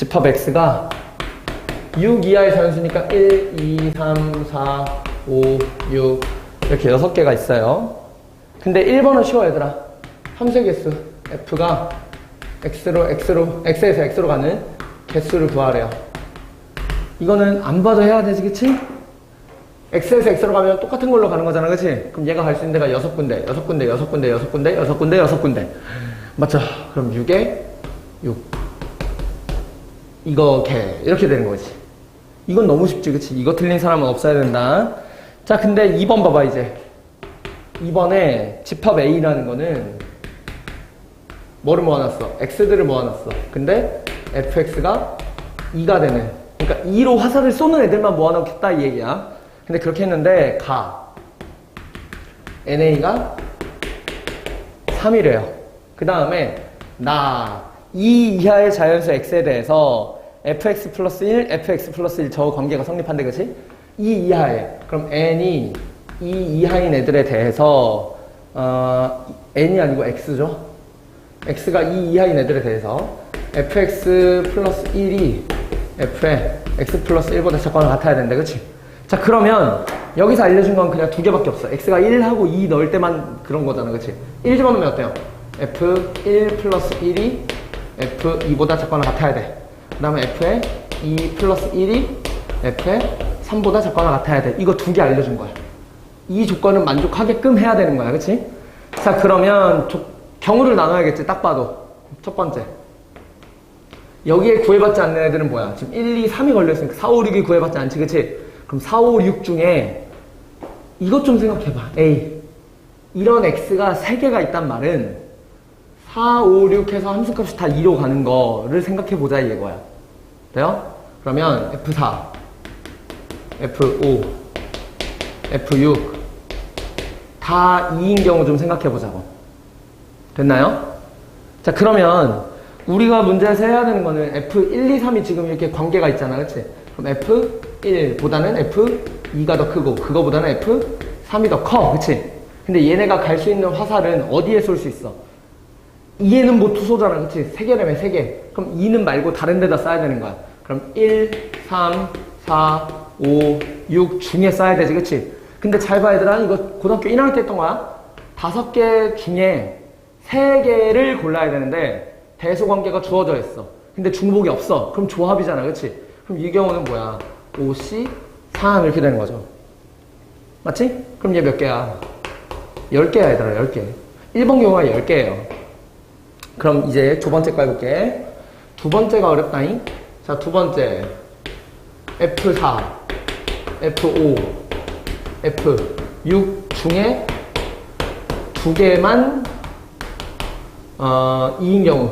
집합 x가 6 이하의 자연수니까 1, 2, 3, 4, 5, 6 이렇게 6개가 있어요. 근데 1번은 쉬워 얘들아. 함수 개수 f가 x로 x로 x에서 x로 가는 개수를 구하래요. 이거는 안 봐도 해야 되지 그치? x에서 x로 가면 똑같은 걸로 가는 거잖아 그치? 그럼 얘가 갈 수 있는 데가 6군데 6군데 6군데 6군데 6군데 6군데 맞죠? 그럼 6에 6 이거 개 이렇게 되는 거지. 이건 너무 쉽지 그치? 이거 틀린 사람은 없어야 된다. 자 근데 2번 봐봐 이제. 2번에 집합 A라는 거는 뭐를 모아놨어? x들을 모아놨어. 근데 fx가 2가 되는. 그러니까 2로 화살을 쏘는 애들만 모아놓겠다 이 얘기야. 근데 그렇게 했는데 가. NA가 3이래요. 그 다음에 나 2 이하의 자연수 x에 대해서 fx 플러스 1, fx 플러스 1 저 관계가 성립한대 그치? 2 이하에 그럼 n이 2 이하인 애들에 대해서 어, n이 아니고 x죠 x가 2 이하인 애들에 대해서 fx 플러스 1이 f에 x 플러스 1보다 작거나 같아야 된다 그치? 자 그러면 여기서 알려준 건 그냥 두 개밖에 없어 x가 1하고 2 넣을 때만 그런 거잖아 그치? 1 집어넣으면 어때요? f1 플러스 1이 f2보다 작거나 같아야 돼 그 다음에 f에 2 플러스 1이 f에 3보다 작거나 같아야 돼 이거 두 개 알려준 거야 이 조건은 만족하게끔 해야 되는 거야 그치? 자 그러면 조- 경우를 나눠야겠지 딱 봐도 첫 번째 여기에 구애받지 않는 애들은 뭐야? 지금 1, 2, 3이 걸려있으니까 4, 5, 6이 구애받지 않지, 그치? 그럼 4, 5, 6 중에 이것 좀 생각해봐. A. 이런 X가 3개가 있단 말은 4, 5, 6 해서 함수값이 다 2로 가는 거를 생각해보자 이거야. 돼요? 그러면 F4, F5, F6 다 2인 경우 좀 생각해보자고. 됐나요? 자, 그러면 우리가 문제에서 해야 되는 거는 F1, 2, 3이 지금 이렇게 관계가 있잖아. 그치? 그럼 F1보다는 F2가 더 크고, 그거보다는 F3이 더 커. 그치? 근데 얘네가 갈 수 있는 화살은 어디에 쏠 수 있어? 2에는 뭐 투소잖아. 그치? 3개라면 3개. 그럼 2는 말고 다른 데다 쏴야 되는 거야. 그럼 1, 3, 4, 5, 6 중에 쏴야 되지. 그치? 근데 잘 봐, 얘들아. 이거 고등학교 1학년 때 했던 거야. 다섯 개 중에 세 개를 골라야 되는데 대소 관계가 주어져 있어. 근데 중복이 없어. 그럼 조합이잖아. 그치? 그럼 이 경우는 뭐야? 5C, 3 이렇게 되는 거죠. 맞지? 그럼 얘 몇 개야? 10개야, 얘들아. 10개. 1번 경우가 10개예요. 그럼 이제 두 번째 거 해볼게. 두 번째가 어렵다잉? 자, 두 번째. F4, F5, F6 중에 두 개만 어, 2인 경우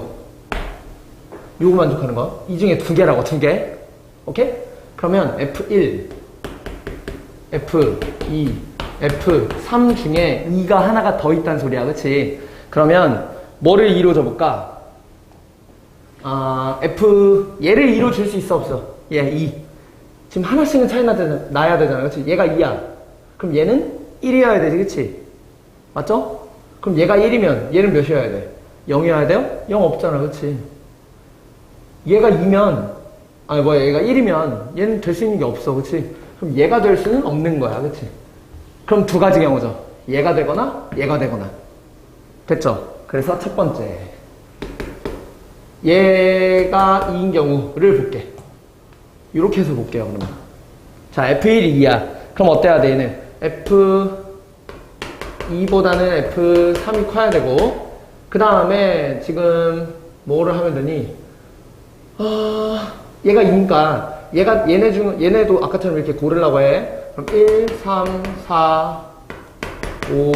요거 만족하는 거. 이 중에 두 개라고, 두 개. 오케이? 그러면 F1, F2, F3 중에 2가 하나가 더 있다는 소리야. 그치? 그러면 뭐를 2로 줘볼까? 아, F, 얘를 2로 줄 수 있어, 없어? 얘 2. 지금 하나씩은 차이 나야, 나야 되잖아. 그치? 얘가 2야. 그럼 얘는 1이어야 되지, 그치? 맞죠? 그럼 얘가 1이면 얘는 몇이어야 돼? 0이어야 돼요? 0 없잖아, 그치? 얘가 2면, 아니 뭐야, 얘가 1이면 얘는 될 수 있는 게 없어, 그치? 그럼 얘가 될 수는 없는 거야, 그치? 그럼 두 가지 경우죠. 얘가 되거나 얘가 되거나. 됐죠? 그래서 첫 번째. 얘가 2인 경우를 볼게. 이렇게 해서 볼게요, 그러면. 자, F1이 2야. 그럼 어때야 돼, 얘는? F2보다는 F3이 커야 되고, 그 다음에 지금 뭐를 하면 되니? 아, 얘가 2니까, 얘가, 얘네 중, 얘네도 아까처럼 이렇게 고르려고 해. 그럼 1, 3, 4, 5,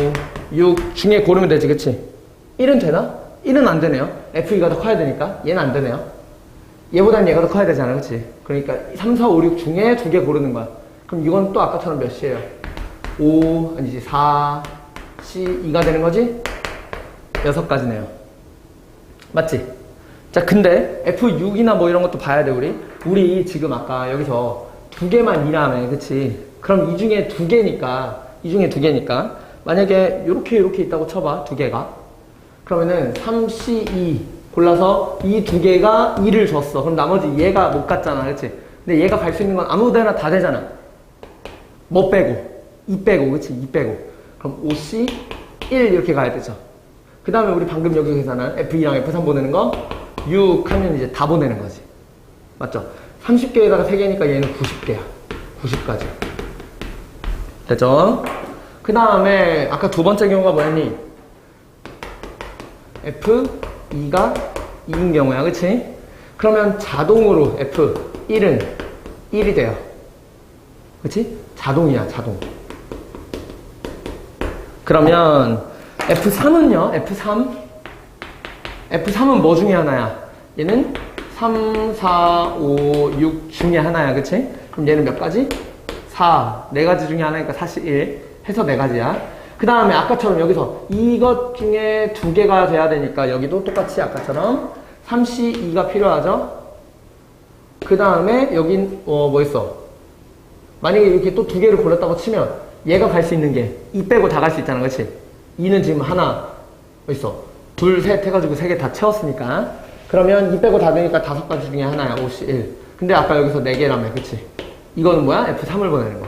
6 중에 고르면 되지, 그치? 1은 되나? 1은 안 되네요. F2가 더 커야 되니까. 얘는 안 되네요. 얘보단 얘가 더 커야 되잖아, 그치? 그러니까 3, 4, 5, 6 중에 두 개 고르는 거야. 그럼 이건 또 아까처럼 몇 시예요? 5, 아니지, 4, C, 2가 되는 거지? 여섯 가지네요. 맞지? 자, 근데 F6이나 뭐 이런 것도 봐야 돼, 우리. 우리 지금 아까 여기서 두 개만 일하면, 그치? 그럼 이 중에 두 개니까, 이 중에 두 개니까, 만약에 이렇게 이렇게 있다고 쳐봐, 두 개가. 그러면은 3C2 골라서 이 두 개가 2를 줬어. 그럼 나머지 얘가 못 갔잖아. 그치? 근데 얘가 갈 수 있는 건 아무 데나 다 되잖아. 뭐 빼고? 2 빼고, 그치? 2 빼고. 그럼 OC 1 이렇게 가야 되죠. 그 다음에 우리 방금 여기 계산한 F2랑 F3 보내는 거 6 하면 이제 다 보내는 거지. 맞죠? 30개에다가 3개니까 얘는 90개야. 90까지. 됐죠? 그 다음에 아까 두 번째 경우가 뭐였니? F2가 2인 경우야. 그치? 그러면 자동으로 F1은 1이 돼요. 그치? 자동이야, 자동. 그러면 F3은요? F3? F3은 뭐 중에 하나야? 얘는 3, 4, 5, 6 중에 하나야. 그치? 그럼 얘는 몇 가지? 4. 네 가지 중에 하나니까 41. 해서 네 가지야. 그 다음에 아까처럼 여기서 이것 중에 두 개가 돼야 되니까 여기도 똑같이 아까처럼 32가 필요하죠? 그 다음에 여긴, 어, 뭐 있어? 만약에 이렇게 또 두 개를 골랐다고 치면 얘가 갈 수 있는 게 이 빼고 다 갈 수 있잖아. 그치? 2는 지금 하나, 뭐 있어? 둘, 셋 해가지고 세 개 다 채웠으니까. 그러면 이 빼고 다 되니까 다섯 가지 중에 하나야. 51. 근데 아까 여기서 네 개라며. 그치? 이거는 뭐야? F3을 보내는 거.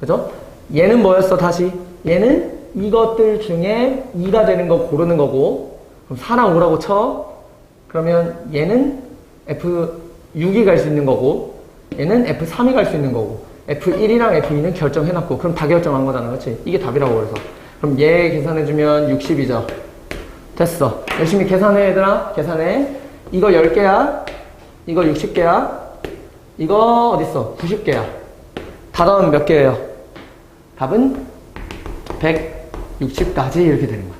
그죠? 얘는 뭐였어, 다시? 얘는 이것들 중에 2가 되는 거 고르는 거고, 그럼 4랑 5라고 쳐. 그러면 얘는 F6이 갈 수 있는 거고, 얘는 F3이 갈 수 있는 거고, F1이랑 F2는 결정해놨고, 그럼 다 결정한 거잖아, 그렇지? 이게 답이라고 그래서. 그럼 얘 계산해주면 60이죠. 됐어. 열심히 계산해, 얘들아. 계산해. 이거 10개야. 이거 60개야. 이거 어딨어? 90개야. 다 더하면 몇 개예요? 답은 160까지 이렇게 되는 거야.